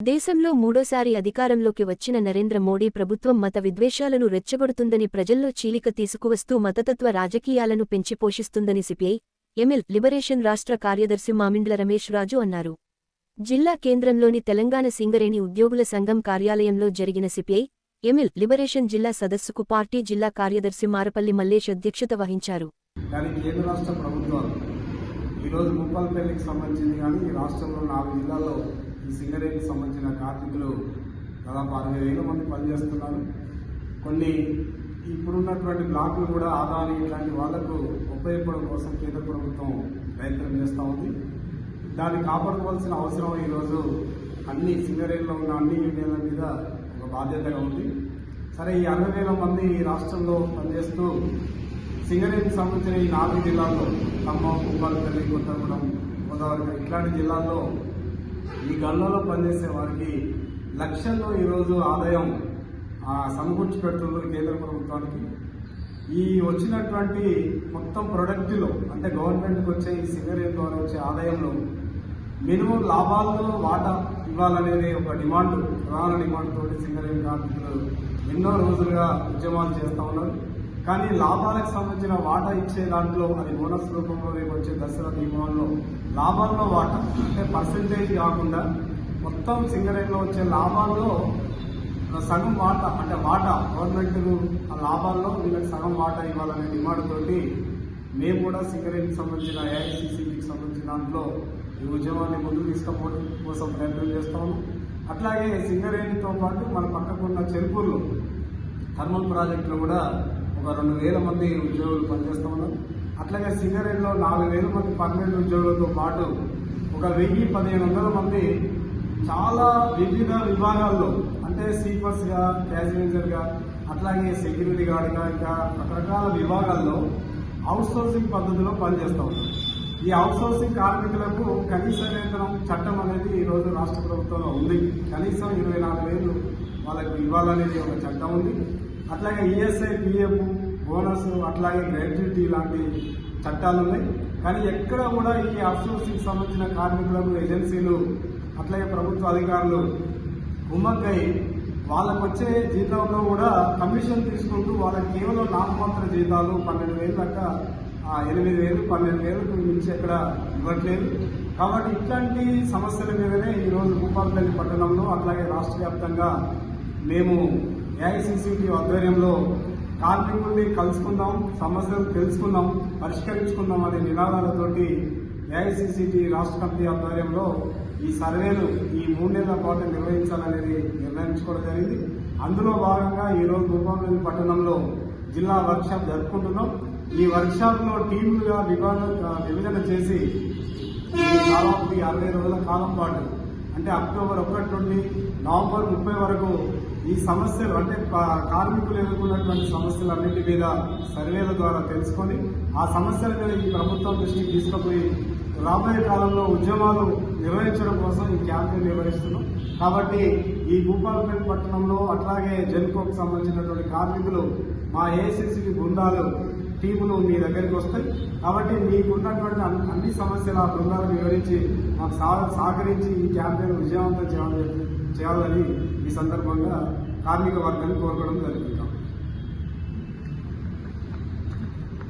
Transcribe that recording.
దేశంలో మూడోసారి అధికారంలోకి వచ్చిన నరేంద్ర మోడీ ప్రభుత్వం మత విద్వేషాలను రెచ్చగొడుతుందని ప్రజల్లో చీలిక తీసుకువస్తూ మతతత్వ రాజకీయాలను పెంచి పోషిస్తుందని సిపిఐ ఎమ్మెల్ లిబరేషన్ రాష్ట్ర కార్యదర్శి మామిండ్ల రమేష్ రాజు అన్నారు. జిల్లా కేంద్రంలోని తెలంగాణ సింగరేణి ఉద్యోగుల సంఘం కార్యాలయంలో జరిగిన సిపిఐ ఎమ్మెల్ లిబరేషన్ జిల్లా సదస్సుకు పార్టీ జిల్లా కార్యదర్శి మారపల్లి మల్లేష్ అధ్యక్షత వహించారు. ఈరోజు సంబంధించింది కానీ రాష్ట్రంలో నాలుగు జిల్లాల్లో ఈ సింగరేణికి సంబంధించిన కార్మికులు దాదాపు అరవై వేల మంది పనిచేస్తున్నారు. కొన్ని ఇప్పుడున్నటువంటి బ్లాకులు కూడా ఆదాని ఇలాంటి వాళ్ళకు ఉపయోగపడడం కోసం కేంద్ర ప్రభుత్వం ప్రయత్నం చేస్తూ ఉంది. దాన్ని కాపాడుకోవాల్సిన అవసరం ఈరోజు అన్ని సింగరేణిలో ఉన్న అన్ని యూనియన్ల మీద ఒక బాధ్యతగా ఉంది. సరే ఈ అరవై వేల మంది ఈ రాష్ట్రంలో పనిచేస్తూ సింగరేణికి సంబంధించిన ఈ నాలుగు జిల్లాల్లో ఖమ్మం కుప్పాలపల్లి కొత్తగూడెం గోదావరి ఇట్లాంటి జిల్లాల్లో ఈ గల్లలో పనిచేసే వారికి లక్షల్లో ఈరోజు ఆదాయం సమకూర్చి పెడుతుంది కేంద్ర ప్రభుత్వానికి. ఈ వచ్చినటువంటి మొత్తం ప్రొడక్ట్లో అంటే గవర్నమెంట్కి వచ్చే ఈ సిగరేట్ ద్వారా వచ్చే ఆదాయంలో మినిమం లాభాలతో వాటా ఇవ్వాలనేది ఒక డిమాండ్ ప్రధాన డిమాండ్ తోటి సింగరేణి కార్మికులు ఎన్నో రోజులుగా ఉద్యమాలు చేస్తూ ఉన్నారు. కానీ లాభాలకు సంబంధించిన వాటా ఇచ్చే దాంట్లో అది బోనస్ రూపంలో రేపు వచ్చే దసరా దీపావళిలో లాభాల్లో వాటా అంటే పర్సంటేజ్ కాకుండా మొత్తం సింగరేణిలో వచ్చే లాభాల్లో సగం వాటా అంటే వాటా గవర్నమెంట్ ఆ లాభాల్లో వీళ్ళకి సగం వాటా ఇవ్వాలనే డిమాండ్ తోటి మేము కూడా సింగరేణికి సంబంధించిన ఏఐసిసికి సంబంధించిన దాంట్లో ఈ ఉద్యమాన్ని ముందుకు తీసుకుపోవడం కోసం ప్రయత్నం చేస్తాము. అట్లాగే సింగరేణితో పాటు మన పక్కకున్న చెరుకూరులో థర్మల్ ప్రాజెక్టులో కూడా రెండు వేల మంది ఉద్యోగులు పనిచేస్తూ ఉన్నారు. అట్లాగే సింగరేణిలో నాలుగు వేల మంది పర్మనెంట్ ఉద్యోగులతో పాటు ఒక వెయ్యి పదిహేను వందల మంది చాలా వివిధ విభాగాల్లో అంటే సీపర్స్గా క్యాజువల్గా అట్లాగే సెక్యూరిటీ గార్డ్గా ఇంకా రకరకాల విభాగాల్లో అవుట్సోర్సింగ్ పద్ధతిలో పనిచేస్తూ ఉన్నారు. ఈ అవుట్సోర్సింగ్ కార్మికులకు కనీస వేతనం చట్టం అనేది ఈ రోజు రాష్ట్ర ప్రభుత్వంలో ఉంది. కనీసం ఇరవై నాలుగు వేలు వాళ్ళకు ఇవ్వాలనేది ఒక చట్టం ఉంది. అట్లాగే ఈఎస్ఐ పిఎఫ్ బోనస్ అట్లాగే గ్రాడ్యుటీ లాంటి చట్టాలు ఉన్నాయి. కానీ ఎక్కడ కూడా ఈ అవుట్సోర్సింగ్ సంబంధించిన కార్మికులకు ఏజెన్సీలు అట్లాగే ప్రభుత్వ అధికారులు కుమ్మక్కై వాళ్ళకు వచ్చే జీతంలో కూడా కమిషన్ తీసుకుంటూ వాళ్ళకి కేవలం నామమాత్ర జీతాలు పన్నెండు వేలు దాకా ఎనిమిది వేలు పన్నెండు వేలకు మించి ఎక్కడ ఇవ్వట్లేదు. కాబట్టి ఇట్లాంటి సమస్యల మీదనే ఈరోజు భూపాలపల్లి పట్టణంలో అట్లాగే రాష్ట్ర వ్యాప్తంగా మేము ఏఐసిసిటి ఆధ్వర్యంలో కార్మికుల్ని కలుసుకుందాం సమస్యలు తెలుసుకుందాం పరిష్కరించుకుందాం అనే నినాదాలతోటి ఏఐసిసిటి రాష్ట్ర కమిటీ ఆధ్వర్యంలో ఈ సర్వేలు ఈ మూడు నెలల పాటు నిర్వహించాలనేది నిర్ణయించుకోవడం జరిగింది. అందులో భాగంగా ఈరోజు భూపాలపల్లి పట్టణంలో జిల్లా వర్క్షాప్ జరుపుకుంటున్నాం. ఈ వర్క్షాప్లో టీములుగా విభాగం విభజన చేసి దాదాపు అరవై రోజుల కాలం పాటు అంటే అక్టోబర్ ఒకటి నుండి నవంబర్ ముప్పై వరకు ఈ సమస్యలు అంటే కార్మికులు ఎదుర్కొన్నటువంటి సమస్యలన్నింటి మీద సర్వేల ద్వారా తెలుసుకొని ఆ సమస్యల మీద ఈ ప్రభుత్వం దృష్టికి తీసుకుపోయి రాబోయే కాలంలో ఉద్యమాలు నిర్వహించడం కోసం ఈ క్యాంపెయిన్ నిర్వహిస్తున్నాం. కాబట్టి ఈ భూపాలపల్లి పట్టణంలో అట్లాగే జెన్కోకు సంబంధించినటువంటి కార్మికులు మా ఏఐసిసి బృందాలు టీములు మీ దగ్గరికి వస్తాయి. కాబట్టి మీకున్నటువంటి అన్ని అన్ని సమస్యలు ఆ బృందాలు వివరించి మాకు సహకరించి ఈ క్యాంపెయిన్ విజయవంతం చేయాలని చేయాలని ఈ సందర్భంగా కార్మిక వర్గాన్ని కోరుకోవడం జరిగింది.